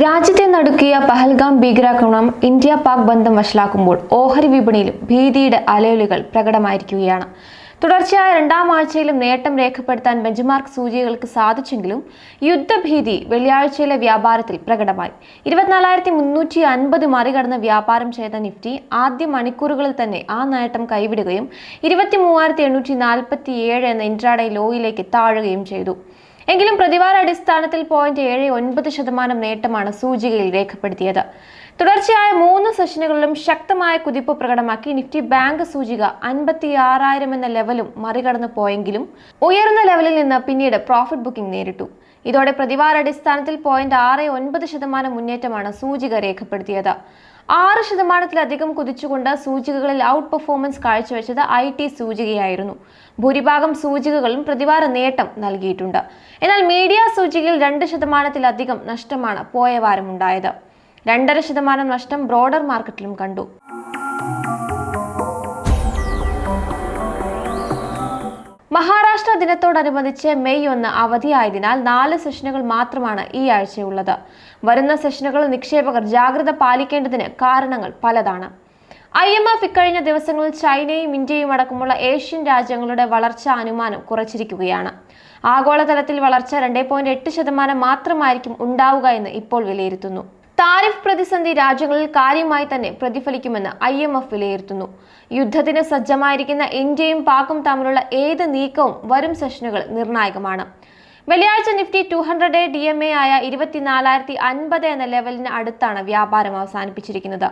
രാജ്യത്തെ നടുക്കിയ പഹൽഗാം ഭീകരാക്രമണം ഇന്ത്യ പാക് ബന്ധം വഷളാക്കുമ്പോൾ ഓഹരി വിപണിയിലും ഭീതിയുടെ അലയലുകൾ പ്രകടമായിരിക്കുകയാണ്. തുടർച്ചയായ രണ്ടാം ആഴ്ചയിലും നേട്ടം രേഖപ്പെടുത്താൻ ബെഞ്ച്മാർക്ക് സൂചികകൾക്ക് സാധിച്ചെങ്കിലും യുദ്ധഭീതി വെള്ളിയാഴ്ചയിലെ വ്യാപാരത്തിൽ പ്രകടമായി. ഇരുപത്തിനാലായിരത്തി മുന്നൂറ്റി അൻപത് മറികടന്ന് വ്യാപാരം ചെയ്ത നിഫ്റ്റി ആദ്യ മണിക്കൂറുകളിൽ തന്നെ ആ നേട്ടം കൈവിടുകയും ഇരുപത്തി മൂവായിരത്തി എണ്ണൂറ്റി നാൽപ്പത്തി ഏഴ് എന്ന ഇൻട്രാഡേ ലോയിലേക്ക് താഴുകയും ചെയ്തു. എങ്കിലും പ്രതിവാര അടിസ്ഥാനത്തിൽ പോയിന്റ് ഏഴ് ഒൻപത് ശതമാനം നേട്ടമാണ് സൂചികയിൽ രേഖപ്പെടുത്തിയത്. തുടർച്ചയായ മൂന്ന് സെഷനുകളിലും ശക്തമായ കുതിപ്പ് പ്രകടമാക്കി നിഫ്റ്റി ബാങ്ക് സൂചിക അൻപത്തി ആറായിരം എന്ന ലെവലും മറികടന്നു പോയെങ്കിലും ഉയർന്ന ലെവലിൽ നിന്ന് പിന്നീട് പ്രോഫിറ്റ് ബുക്കിംഗ് നേരിട്ടു. ഇതോടെ പ്രതിവാര അടിസ്ഥാനത്തിൽ പോയിന്റ് ആറ് ഒൻപത് ശതമാനം മുന്നേറ്റമാണ് സൂചിക രേഖപ്പെടുത്തിയത്. ആറ് ശതമാനത്തിലധികം കുതിച്ചുകൊണ്ട് സൂചികകളിൽ ഔട്ട് പെർഫോമൻസ് കാഴ്ചവെച്ചത് ഐ ടി സൂചികയായിരുന്നു. ഭൂരിഭാഗം സൂചികകളും പ്രതിവാര നേട്ടം നൽകിയിട്ടുണ്ട്. എന്നാൽ മീഡിയ സൂചികയിൽ രണ്ട് ശതമാനത്തിലധികം നഷ്ടമാണ് പോയ വാരമുണ്ടായത്. രണ്ടര ശതമാനം നഷ്ടം ബ്രോഡർ മാർക്കറ്റിലും കണ്ടു. മഹാരാഷ്ട്ര ദിനത്തോടനുബന്ധിച്ച് മെയ് ഒന്ന് അവധിയായതിനാൽ നാല് സെഷനുകൾ മാത്രമാണ് ഈ ആഴ്ചയുള്ളത്. വരുന്ന സെഷനുകൾ നിക്ഷേപകർ ജാഗ്രത പാലിക്കേണ്ടതിന് കാരണങ്ങൾ പലതാണ്. ഐ എം എഫ് ഇക്കഴിഞ്ഞ ദിവസങ്ങളിൽ ചൈനയും ഇന്ത്യയും അടക്കമുള്ള ഏഷ്യൻ രാജ്യങ്ങളുടെ വളർച്ചാ അനുമാനം കുറച്ചിരിക്കുകയാണ്. ആഗോളതലത്തിൽ വളർച്ച രണ്ടേ പോയിന്റ് എട്ട് ശതമാനം മാത്രമായിരിക്കും ഉണ്ടാവുക എന്ന് ഇപ്പോൾ വിലയിരുത്തുന്നു. താരിഫ് പ്രതിസന്ധി രാജ്യങ്ങളിൽ കാര്യമായി തന്നെ പ്രതിഫലിക്കുമെന്ന് ഐ എം എഫ് വിലയിരുത്തുന്നു. യുദ്ധത്തിന് സജ്ജമായിരിക്കുന്ന ഇന്ത്യയും പാക്കും തമ്മിലുള്ള ഏത് നീക്കവും വരും സെഷനുകൾ നിർണായകമാണ്. വെള്ളിയാഴ്ച Nifty two hundred D M A ആയ ഇരുപത്തിനാലായിരത്തി അൻപത് എന്ന ലെവലിന് അടുത്താണ് വ്യാപാരം അവസാനിപ്പിച്ചിരിക്കുന്നത്.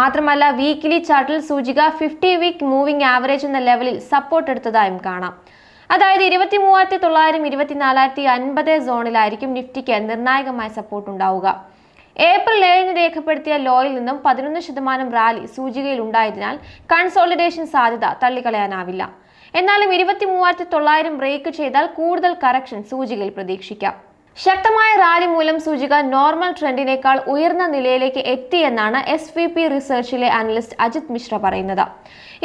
മാത്രമല്ല വീക്കിലി ചാർട്ടിൽ സൂചിക ഫിഫ്റ്റി വീക്ക് മൂവിംഗ് ആവറേജ് എന്ന ലെവലിൽ സപ്പോർട്ട് എടുത്തതായും കാണാം. അതായത് ഇരുപത്തി മൂവായിരത്തി തൊള്ളായിരം ഇരുപത്തിനാലായിരത്തി അൻപത് സോണിലായിരിക്കും നിഫ്റ്റിക്ക് നിർണായകമായ സപ്പോർട്ട് ഉണ്ടാവുക. ഏപ്രിൽ ഏഴിന് രേഖപ്പെടുത്തിയ ലോയിൽ നിന്നും പതിനൊന്ന് ശതമാനം റാലി സൂചികയിൽ ഉണ്ടായതിനാൽ കൺസോളിഡേഷൻ സാധ്യത തള്ളിക്കളയാനാവില്ല. എന്നാലും ഇരുപത്തി മൂവായിരത്തി തൊള്ളായിരം ബ്രേക്ക് ചെയ്താൽ കൂടുതൽ കറക്ഷൻ സൂചികയിൽ പ്രതീക്ഷിക്കാം. ശക്തമായ റാലി മൂലം സൂചിക നോർമൽ ട്രെൻഡിനേക്കാൾ ഉയർന്ന നിലയിലേക്ക് എത്തിയെന്നാണ് എസ് വി പി റിസർച്ചിലെ അനലിസ്റ്റ് അജിത് മിശ്ര പറയുന്നത്.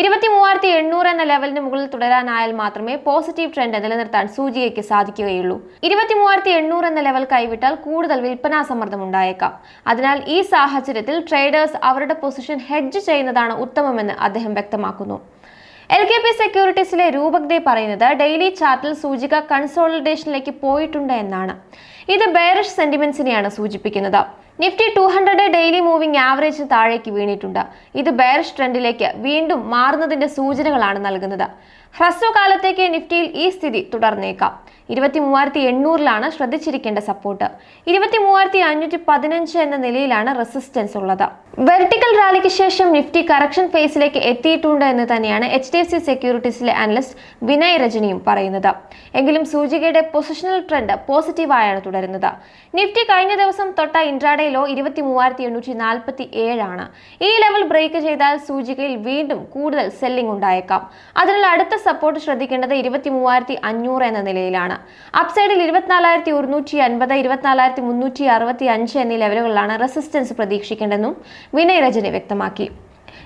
ഇരുപത്തി മൂവായിരത്തി എണ്ണൂറ് എന്ന ലെവലിന് മുകളിൽ തുടരാനായാൽ മാത്രമേ പോസിറ്റീവ് ട്രെൻഡ് നിലനിർത്താൻ സൂചികയ്ക്ക് സാധിക്കുകയുള്ളൂ. ഇരുപത്തി മൂവായിരത്തി എണ്ണൂറ് എന്ന ലെവൽ കൈവിട്ടാൽ കൂടുതൽ വിൽപ്പനാ സമ്മർദ്ദം ഉണ്ടായേക്കാം. അതിനാൽ ഈ സാഹചര്യത്തിൽ ട്രേഡേഴ്സ് അവരുടെ പൊസിഷൻ ഹെഡ്ജ് ചെയ്യുന്നതാണ് ഉത്തമമെന്ന് അദ്ദേഹം വ്യക്തമാക്കുന്നു. എൽ കെ പി സെക്യൂരിറ്റീസിലെ രൂപക് ദേ പറയുന്നത് ഡെയിലി ചാർട്ടിൽ സൂചിക കൺസോളിഡേഷനിലേക്ക് പോയിട്ടുണ്ട് എന്നാണ്. ഇത് ബെയറിഷ് സെന്റിമെന്റ്സിനെയാണ് സൂചിപ്പിക്കുന്നത്. Nifty two hundred daily moving average താഴേക്ക് വീണിട്ടുണ്ട്. ഇത് ബെയർഷ് ട്രെൻഡിലേക്ക് വീണ്ടും മാറുന്നതിന്റെ സൂചനകളാണ് നൽകുന്നത്. ഹ്രസ്വകാലത്തേക്ക് നിഫ്റ്റിയിൽ ഈ സ്ഥിതി തുടർന്നേക്കാം. ഇരുപത്തി മൂവായിരത്തി എണ്ണൂറിലാണ് ശ്രദ്ധിച്ചിരിക്കേണ്ട സപ്പോർട്ട് ഇരുപത്തി മൂവായിരത്തി അഞ്ഞൂറ്റി പതിനഞ്ച് എന്ന നിലയിലാണ് റെസിസ്റ്റൻസ് ഉള്ളത്. വെർട്ടിക്കൽ റാലിക്ക് ശേഷം നിഫ്റ്റി കറക്ഷൻ ഫേസിലേക്ക് എത്തിയിട്ടുണ്ട് എന്ന് തന്നെയാണ് എച്ച് ഡി എഫ് സി സെക്യൂരിറ്റീസിലെ അനലിസ്റ്റ് വിനയ് രജനിയും പറയുന്നത്. എങ്കിലും സൂചികയുടെ പൊസിഷണൽ ട്രെൻഡ് പോസിറ്റീവായാണ് തുടരുന്നത്. നിഫ്റ്റി കഴിഞ്ഞ ദിവസം തൊട്ട ഇൻട്രാഡേ ലോ ഇരുപത്തി മൂവായിരത്തി എണ്ണൂറ്റി നാൽപ്പത്തി ഏഴാണ് ഈ ലെവൽ ബ്രേക്ക് ചെയ്താൽ സൂചികയിൽ വീണ്ടും കൂടുതൽ സെല്ലിംഗ് ഉണ്ടായേക്കാം. അതിനാൽ അടുത്ത സപ്പോർട്ട് ശ്രദ്ധിക്കേണ്ടത് ഇരുപത്തി മൂവായിരത്തി അഞ്ഞൂറ് എന്ന നിലയിലാണ്. അപ്സൈഡിൽ ഇരുപത്തിനാലായിരത്തി ഒരുന്നൂറ്റി അൻപത് ഇരുപത്തിനാലായിരത്തി മുന്നൂറ്റി അറുപത്തി അഞ്ച് എന്നീ ലെവലുകളിലാണ് റെസിസ്റ്റൻസ് പ്രതീക്ഷിക്കേണ്ടെന്നും വിനയ് രജനി വ്യക്തമാക്കി.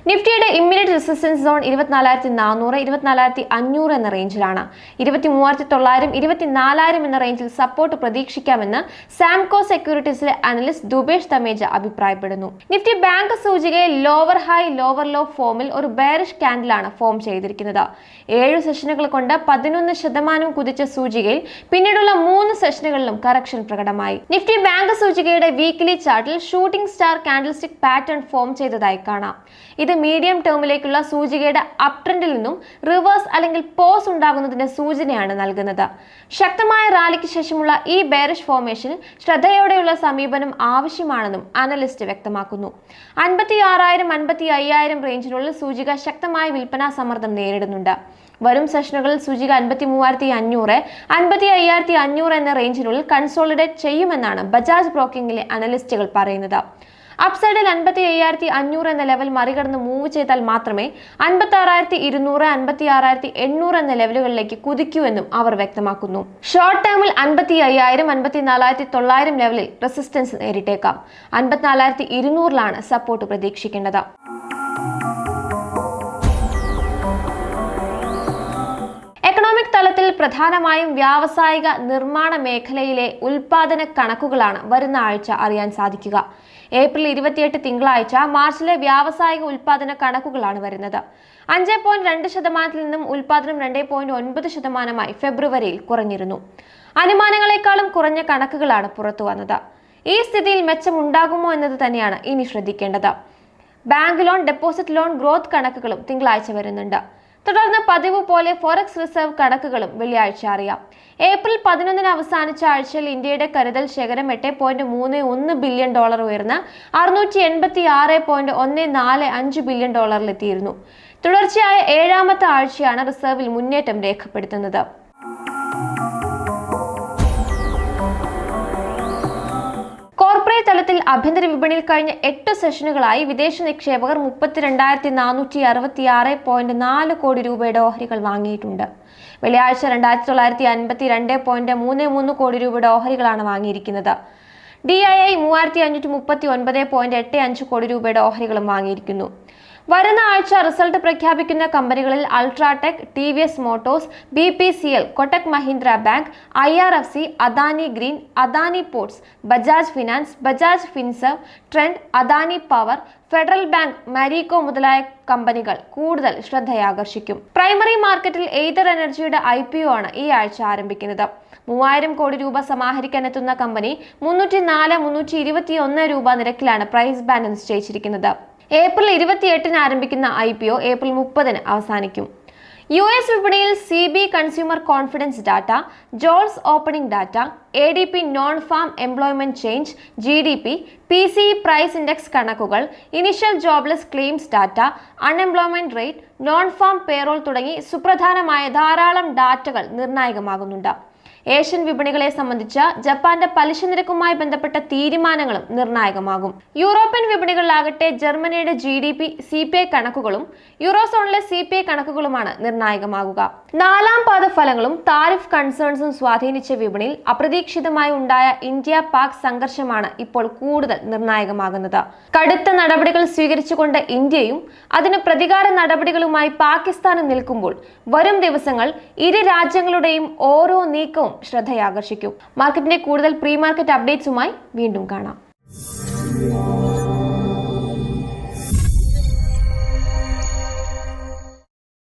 നിഫ്റ്റിയുടെ ഇമ്മീഡിയറ്റ് റെസിസ്റ്റൻസ് സോൺ ഇരുപത്തിനാലായിരത്തി നാനൂറ് ഇരുപത്തിനാലായിരത്തി അഞ്ഞൂറ് എന്ന റേഞ്ചിലാണ്. ഇരുപത്തി മൂവായിരത്തി തൊള്ളായിരം ഇരുപത്തിനാലായിരം എന്ന റേഞ്ചിൽ സപ്പോർട്ട് പ്രതീക്ഷിക്കാമെന്ന് സാംകോ സെക്യൂരിറ്റീസിലെ അനലിസ്റ്റ് ദുബേഷ് തമേജ അഭിപ്രായപ്പെടുന്നു. നിഫ്റ്റി ബാങ്ക് സൂചികയിൽ ലോവർ ഹൈ ലോവർ ലോ ഫോമിൽ ഒരു ബെയറിഷ് ക്യാൻഡിലാണ് ഫോം ചെയ്തിരിക്കുന്നത്. ഏഴ് സെഷനുകൾ കൊണ്ട് പതിനൊന്ന് ശതമാനം കുതിച്ച സൂചികയിൽ പിന്നീടുള്ള മൂന്ന് സെഷനുകളിലും കറക്ഷൻ പ്രകടമായി. നിഫ്റ്റി ബാങ്ക് സൂചികയുടെ വീക്ക്ലി ചാർട്ടിൽ shooting star candlestick pattern form ചെയ്തതായി കാണാം. ഇത് മീഡിയം ടേമിലേക്കുള്ള സൂചികയുടെ അപ് ട്രെൻഡിൽ നിന്നും റിവേഴ്സ് അല്ലെങ്കിൽ പോസ് ഉണ്ടാകുന്നതിന്റെ സൂചനയാണ് നൽകുന്നത്. ശക്തമായ റാലിക്ക് ശേഷമുള്ള ഈ ബേറിഷ് ഫോർമേഷനിൽ ശ്രദ്ധയോടെയുള്ള സമീപനം ആവശ്യമാണെന്നും അനലിസ്റ്റ് വ്യക്തമാക്കുന്നു. അൻപത്തി ആറായിരം അൻപത്തി അയ്യായിരം റേഞ്ചിനുള്ളിൽ സൂചിക ശക്തമായ വിൽപ്പനാ സമ്മർദ്ദം നേരിടുന്നുണ്ട്. വരും സെഷനുകളിൽ സൂചിക അൻപത്തി മൂവായിരത്തി അഞ്ഞൂറ് അൻപത്തി അയ്യായിരത്തി അഞ്ഞൂറ് എന്ന റേഞ്ചിനുള്ളിൽ കൺസോളിഡേറ്റ് ചെയ്യുമെന്നാണ് ബജാജ് ബ്രോക്കിംഗിലെ അനലിസ്റ്റുകൾ പറയുന്നത്. അപ്സൈഡിൽ അൻപത്തി അയ്യായിരത്തി അഞ്ഞൂറ് എന്ന ലെവൽ മറികടന്ന് മൂവ് ചെയ്താൽ മാത്രമേ അൻപത്തി ആറായിരത്തി ഇരുന്നൂറ് അൻപത്തി ആറായിരത്തി എണ്ണൂറ് എന്ന ലെവലുകളിലേക്ക് കുതിക്കൂ എന്നും അവർ വ്യക്തമാക്കുന്നു. ഷോർട്ട് ടേമിൽ അൻപത്തി അയ്യായിരം അൻപത്തി നാലായിരത്തി തൊള്ളായിരം ലെവലിൽ റെസിസ്റ്റൻസ് നേരിട്ടേക്കാം. അൻപത്തിനാലായിരത്തി ഇരുന്നൂറിലാണ് സപ്പോർട്ട് പ്രതീക്ഷിക്കേണ്ടത്. പ്രധാനമായും വ്യാവസായിക നിർമ്മാണ മേഖലയിലെ ഉൽപാദന കണക്കുകളാണ് വരുന്ന ആഴ്ച അറിയാൻ സാധിക്കുക. ഏപ്രിൽ ഇരുപത്തിയെട്ട് തിങ്കളാഴ്ച മാർച്ചിലെ വ്യാവസായിക ഉൽപാദന കണക്കുകളാണ് വരുന്നത്. അഞ്ച് പോയിന്റ് രണ്ട് ശതമാനത്തിൽ നിന്നും ഉൽപാദനം രണ്ട് പോയിന്റ് ഒൻപത് ശതമാനമായി ഫെബ്രുവരിയിൽ കുറഞ്ഞിരുന്നു. അനുമാനങ്ങളെക്കാളും കുറഞ്ഞ കണക്കുകളാണ് പുറത്തു വന്നത്. ഈ സ്ഥിതിയിൽ മെച്ചമുണ്ടാകുമോ എന്നത് തന്നെയാണ് ഇനി ശ്രദ്ധിക്കേണ്ടത്. Bank loan deposit loan growth കണക്കുകളും തിങ്കളാഴ്ച വരുന്നുണ്ട്. തുടർന്ന് പതിവ് പോലെ ഫോറക്സ് റിസർവ് കണക്കുകളും വെള്ളിയാഴ്ച അറിയാം. ഏപ്രിൽ പതിനൊന്നിന് അവസാനിച്ച ആഴ്ചയിൽ ഇന്ത്യയുടെ കരുതൽ ശേഖരം എട്ട് പോയിന്റ് മൂന്ന് ഒന്ന് ബില്യൺ ഡോളർ ഉയർന്ന് അറുന്നൂറ്റി എൺപത്തി ആറ് പോയിന്റ് ഒന്ന് നാല് അഞ്ച് ബില്യൺ ഡോളറിലെത്തിയിരുന്നു തുടർച്ചയായ ഏഴാമത്തെ ആഴ്ചയാണ് റിസർവിൽ മുന്നേറ്റം രേഖപ്പെടുത്തുന്നത്. ആഭ്യന്തര വിപണിയിൽ കഴിഞ്ഞ എട്ട് സെഷനുകളായി വിദേശ നിക്ഷേപകർ മുപ്പത്തിരണ്ടായിരത്തി നാനൂറ്റി അറുപത്തി ആറ് പോയിന്റ് നാല് കോടി രൂപയുടെ ഓഹരികൾ വാങ്ങിയിട്ടുണ്ട്. വെള്ളിയാഴ്ച രണ്ടായിരത്തി തൊള്ളായിരത്തി അൻപത്തി രണ്ട് പോയിന്റ് മൂന്ന് മൂന്ന് കോടി രൂപയുടെ ഓഹരികളാണ് വാങ്ങിയിരിക്കുന്നത്. ഡി ഐ ഐ മൂവായിരത്തി അഞ്ഞൂറ്റി മുപ്പത്തി ഒൻപത് പോയിന്റ് എട്ട് അഞ്ച് കോടി രൂപയുടെ ഓഹരികളും വാങ്ങിയിരിക്കുന്നു. വരുന്ന ആഴ്ച റിസൾട്ട് പ്രഖ്യാപിക്കുന്ന കമ്പനികളിൽ UltraTech T V S Motors B P C L Kotak Mahindra bank I R F C Adani Green Adani Ports Bajaj Finance Bajaj Finserv Trent Adani Power Federal Bank Marico മുതലായ കമ്പനികൾ കൂടുതൽ ശ്രദ്ധയാകർഷിക്കും. Primary മാർക്കറ്റിൽ എയ്തർ എനർജിയുടെ I P O ആണ് ഈ ആഴ്ച ആരംഭിക്കുന്നത്. മൂവായിരം കോടി രൂപ സമാഹരിക്കാൻ എത്തുന്ന കമ്പനി മുന്നൂറ്റി നാല് മുന്നൂറ്റി ഇരുപത്തി ഒന്ന് രൂപ നിരക്കിലാണ് പ്രൈസ് ബാൻഡ് നിശ്ചയിച്ചിരിക്കുന്നത് ഏപ്രിൽ ഇരുപത്തിയെട്ടിന് ആരംഭിക്കുന്ന ഐ പി ഒ ഏപ്രിൽ മുപ്പതിന് അവസാനിക്കും. യു എസ് വിപണിയിൽ C B consumer confidence data JOLTS opening data A D P non farm employment change G D P P C price index കണക്കുകൾ initial jobless claims data unemployment rate non farm payroll തുടങ്ങി സുപ്രധാനമായ ധാരാളം ഡാറ്റകൾ നിർണായകമാകുന്നുണ്ട്. Asian വിപണികളെ സംബന്ധിച്ച ജപ്പാന്റെ പലിശ നിരക്കുമായി ബന്ധപ്പെട്ട തീരുമാനങ്ങളും നിർണായകമാകും. European വിപണികളിലാകട്ടെ ജർമ്മനിയുടെ G D P C P I കണക്കുകളും യൂറോസോണിലെ സി പി ഐ കണക്കുകളുമാണ് നിർണായകമാകുക. നാലാം പാദ ഫലങ്ങളും താരിഫ് കൺസേൺസും സ്വാധീനിച്ച വിപണിയിൽ അപ്രതീക്ഷിതമായി ഉണ്ടായ ഇന്ത്യ പാക് സംഘർഷമാണ് ഇപ്പോൾ കൂടുതൽ നിർണായകമാകുന്നത്. കടുത്ത നടപടികൾ സ്വീകരിച്ചുകൊണ്ട് ഇന്ത്യയും അതിന് പ്രതികാര നടപടികളുമായി പാകിസ്ഥാനും നിൽക്കുമ്പോൾ വരും ദിവസങ്ങൾ ഇരു രാജ്യങ്ങളുടെയും ഓരോ നീക്കവും ശ്രദ്ധയാകർഷിക്കും. മാർക്കറ്റിന്റെ കൂടുതൽ പ്രീ മാർക്കറ്റ് അപ്ഡേറ്റ്സുമായി വീണ്ടും കാണാം.